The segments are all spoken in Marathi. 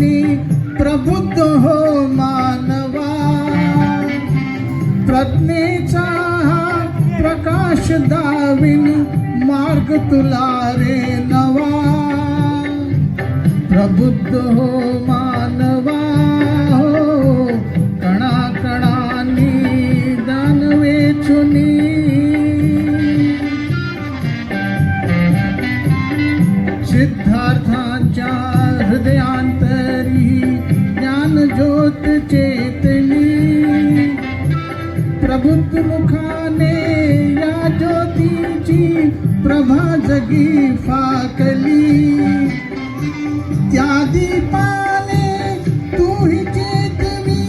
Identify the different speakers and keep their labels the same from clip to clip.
Speaker 1: ज्ञानी प्रबुद्ध हो मानवा. प्रज्ञेचा प्रकाश दाविन मार्ग तुला रे नवा. प्रबुद्ध हो मानवा. प्रबुद्ध मुखाने या ज्योतीची प्रभा जगी फाकली. त्या दीपाने तू ही चेतवी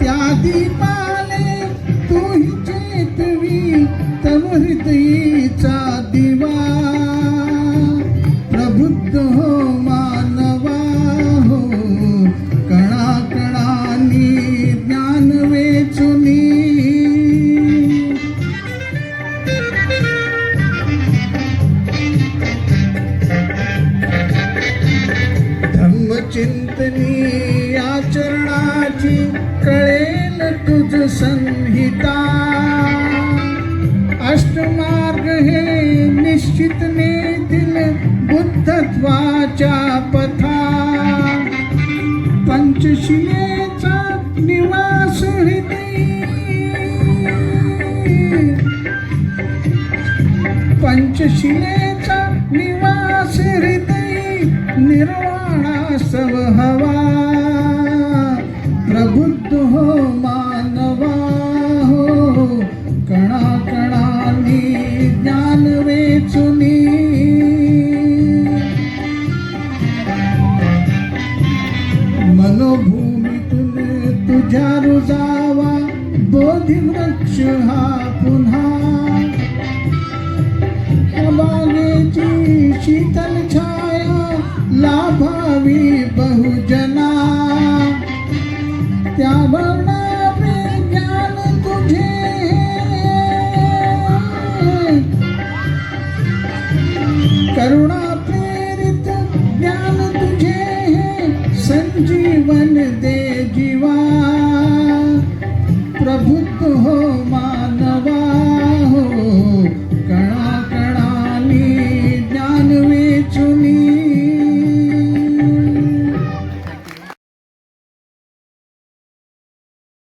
Speaker 1: त्या दीपाने तू ही चेतवी तव हृदयीचा दिवा आचरणाची कळेल तुझ संहिता. अष्टमार्ग हे निश्चित नेतील बुद्धत्वाच्या पथा. पंचशिलेचा निवास हृदय. पंचशिलेचा निवास हृदय निर्वाणा सव हवा. तुझ्या रुजावा बोधिवृक्ष हा पुन्हा. शीतल छाया, लाभावी बहुजना. त्या ज्ञान तुझे करुणा प्रेरित ज्ञान तुझे संजीवन दे